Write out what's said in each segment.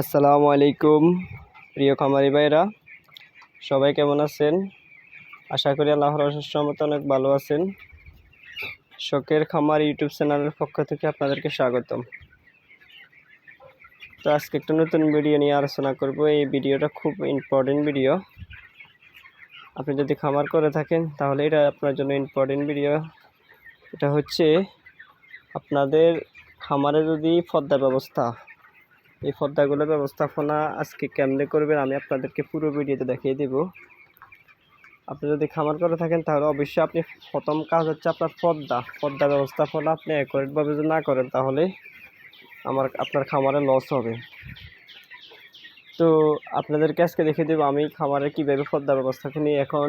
আসসালামু আলাইকুম, প্রিয় খামারি ভাইরা সবাই কেমন আছেন? আশা করি আল্লাহর রহমতে অনেক ভালো আছেন। শোকের খামার ইউটিউব চ্যানেলের পক্ষ থেকে আপনাদেরকে স্বাগতম। তো আজকে একটা নতুন ভিডিও নিয়ে আলোচনা করব। এই ভিডিওটা খুব ইম্পর্টেন্ট ভিডিও। আপনি যদি খামার করে থাকেন, তাহলে এটা আপনার জন্য ইম্পর্টেন্ট ভিডিও। এটা হচ্ছে, আপনাদের খামারে যদি পদ্মা ব্যবস্থা এই পর্দাগুলোর ব্যবস্থাপনা আজকে কেমনে করবেন আমি আপনাদেরকে পুরো ভিডিওতে দেখিয়ে দেব। আপনি যদি খামার করে থাকেন, তাহলে অবশ্যই আপনি প্রথম কাজ হচ্ছে আপনার পর্দা। পর্দা ব্যবস্থাপনা আপনি অ্যাকোরেটভাবে যদি না করেন, তাহলে আমার, আপনার খামারে লস হবে। তো আপনাদেরকে আজকে দেখে দেবো আমি খামারে কীভাবে পর্দা ব্যবস্থা করি। এখন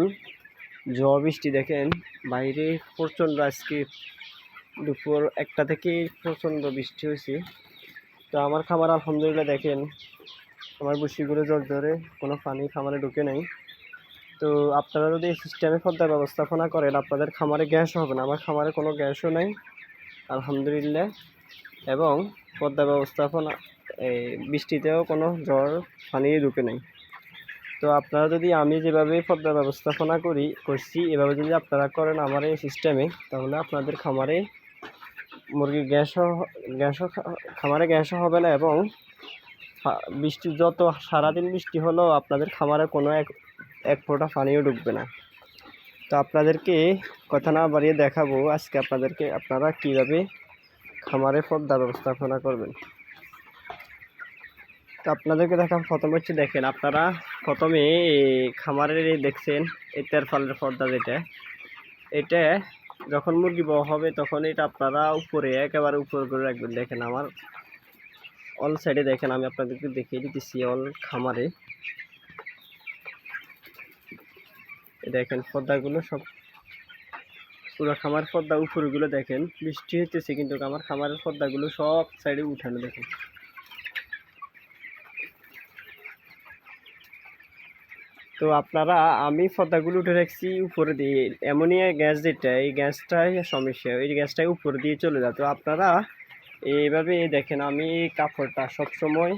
ঝড় বৃষ্টি দেখেন, বাইরে প্রচণ্ড আজকে দুপুর একটা থেকে প্রচণ্ড বৃষ্টি হয়েছে। তো আমার খামার আলহামদুলিল্লাহ দেখেন, আমার বসিগুলো জল ধরে কোনো পানি খামারে ঢুকে নাই। তো আপনারা যদি এই সিস্টেমে পদ্মা ব্যবস্থাপনা করেন, আপনাদের খামারে গ্যাস হবে না। আমার খামারে কোনো গ্যাসও নাই, আলহামদুলিল্লাহ। এবং পদ্মা ব্যবস্থাপনা, এই বৃষ্টিতেও কোনো জ্বর পানি ঢুকে নাই। তো আপনারা যদি আমি যেভাবে পদ্মা ব্যবস্থাপনা করি, করছি, এভাবে যদি আপনারা করেন আমার এই সিস্টেমে, তাহলে আপনাদের খামারে মুরগির গ্যাসও গ্যাসও খামারে গ্যাসও হবে না এবং বৃষ্টি যত সারাদিন বৃষ্টি হলেও আপনাদের খামারে কোনো এক এক ফোঁটা পানিও ঢুকবে না। তো আপনাদেরকে কথা না বাড়িয়ে দেখাবো আজকে আপনাদেরকে আপনারা কীভাবে খামারে পদ্মা ব্যবস্থাপনা করবেন। তো আপনাদেরকে দেখা প্রথম হচ্ছে দেখেন আপনারা প্রথমে খামারের দেখছেন এই তেরফালের পর্দা যেটা। এটা যখন মুরগি বড় হবে তখন এটা আপনারা উপরে একেবারে উপর করে রাখবেন। দেখেন আমার অল সাইডে দেখেন, আমি আপনাদেরকে দেখিয়ে দিতেছি অল খামারে। দেখেন পর্দাগুলো সব পুরো খামার পর্দা উপরগুলো দেখেন। বৃষ্টি হইতেছে কিন্তু আমার খামারের পর্দাগুলো সব সাইডে উঠানো দেখেন। তো আপনারা, আমি পর্দাগুলো উঠে রাখছি উপরে দিয়ে। অ্যামোনিয়া গ্যাস যেটা, এই গ্যাসটাই সমস্যা। এই গ্যাসটাই উপরে দিয়ে চলে যায়। তো আপনারা এইভাবে দেখেন, আমি কাপড়টা সবসময়,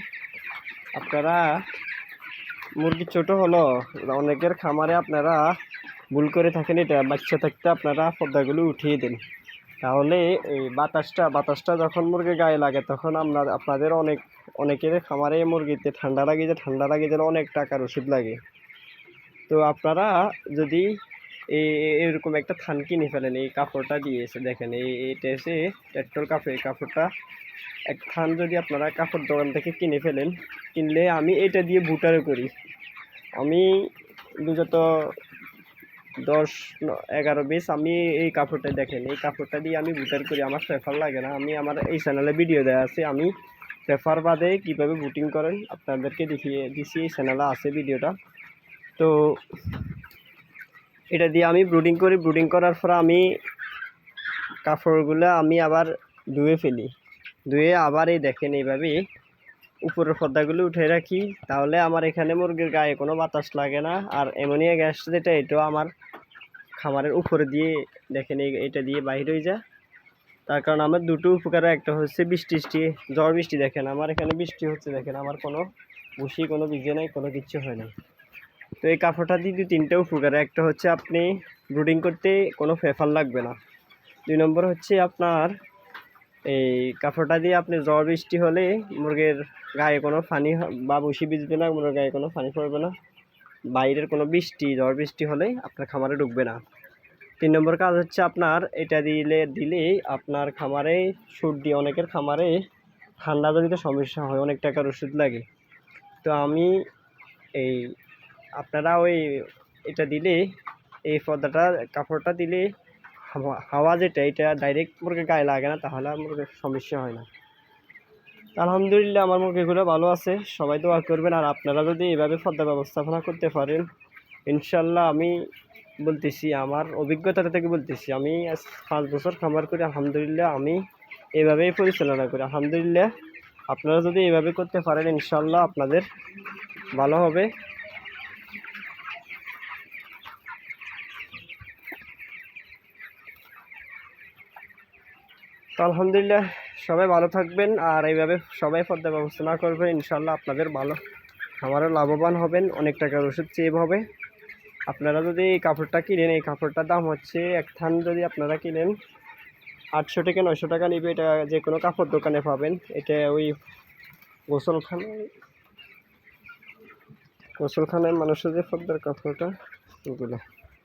আপনারা, মুরগি ছোট হলো, অনেকের খামারে আপনারা ভুল করে থাকেন এটা, বাচ্চা থাকতে আপনারা পর্দাগুলো উঠিয়ে দেন। তাহলে এই বাতাসটা বাতাসটা যখন মুরগির গায়ে লাগে, তখন আপনার আপনাদের অনেক, অনেকের খামারে মুরগিতে ঠান্ডা লাগে যে, ঠান্ডা লাগে যেন অনেক টাকার ওষুধ লাগে। তো আপনারা যদি এরকম একটা থান কিনে ফেলেন, এই কাপড়টা দিয়েছে দেখেন, এই এটা এসে পেট্রোল কাপড় এই কাপড়টা, এক থান যদি আপনারা কাপড় দোকান থেকে কিনে ফেলেন, কিনলে আমি এটা দিয়ে বুটারে করি। আমি বিগত দশ, এগারো বিশ আমি এই কাপড়টা দেখেন, এই কাপড়টা দিয়ে আমি বুটার করি, আমার পেপার লাগে না। আমি আমার এই চ্যানেলে ভিডিও দেওয়া আছে, আমি পেপার বাদে কীভাবে বুটিং করেন, আপনাদেরকে দেখিয়ে দিছি, এই চ্যানেলে আছে ভিডিওটা তো এটা দিয়ে আমি ব্রুডিং করি। ব্রুডিং করার পর আমি কাপড়গুলো আমি আবার ধুয়ে ফেলি। ধুয়ে আবার এই দেখেন এইভাবে উপরের পর্দাগুলো উঠে রাখি। তাহলে আমার এখানে মুরগির গায়ে কোনো বাতাস লাগে না। আর অ্যামোনিয়া গ্যাস যেটা, এটাও আমার খামারের উপরে দিয়ে দেখেন এটা দিয়ে বাইর হয়ে যায়। তার কারণ আমার দুটো উপকার, একটা হচ্ছে বৃষ্টি বৃষ্টি ঝড় বৃষ্টি। দেখেন আমার এখানে বৃষ্টি হচ্ছে, দেখেন আমার কোনো বসি, কোনো ভিজে নাই, কোনো কিচ্ছু হয় না তো এই কাপড়টা দিয়ে তিনটা উপকার। একটা হচ্ছে আপনি ব্রুডিং করতে কোনো ফেফার লাগবে না। দুই নম্বর হচ্ছে আপনার এই কাপড়টা দিয়ে আপনি জ্বর বৃষ্টি হলে মুরগির গায়ে কোনো পানি বা বসি বিজবে না, মুরগির গায়ে কোনো পানি পড়বে না। বাইরের কোনো বৃষ্টি ঝড় বৃষ্টি হলে আপনার খামারে ঢুকবে না। তিন নম্বর কাজ হচ্ছে আপনার এটা দিলে দিলে আপনার খামারে সর্দি, অনেকের খামারে ঠান্ডা জনিত সমস্যা হয়, অনেক টাকার ওষুধ লাগে। তো আমি এই আপনারা ওই এটা দিলে, এই পর্দাটা, কাপড়টা দিলে হাওয়া যেটা, এটা ডাইরেক্ট মুরগির গায়ে লাগে না, তাহলে মুরগির সমস্যা হয় না। আলহামদুলিল্লাহ আমার মুরগিগুলো ভালো আছে, সবাই দোয়া করবেন। আর আপনারা যদি এভাবে পর্দা ব্যবস্থাপনা করতে পারেন, ইনশাল্লাহ আমি বলতেছি, আমার অভিজ্ঞতাটা থেকে বলতেছি, আমি পাঁচ বছর খামার করি, আলহামদুলিল্লাহ আমি এভাবেই পরিচালনা করি। আলহামদুলিল্লাহ আপনারা যদি এভাবে করতে পারেন, ইনশাল্লাহ আপনাদের ভালো হবে। তো আলহামদুলিল্লাহ, সবাই ভালো থাকবেন আর এইভাবে সবাই পদ্মা ব্যবস্থা না করবেন ইনশাল্লাহ আপনাদের ভালো, আমারও লাভবান হবেন, অনেক টাকার ওষুধ সেভ হবে। আপনারা যদি এই কাপড়টা কিনেন, এই কাপড়টার দাম হচ্ছে, এক থান যদি আপনারা কিনেন, আটশো থেকে নয়শো টাকা নিবে, এটা যে কোনো কাপড় দোকানে পাবেন। এটা ওই গোসলখানায় গোসলখানায় মানুষের যে পদ্মার কাপড়টা ওগুলো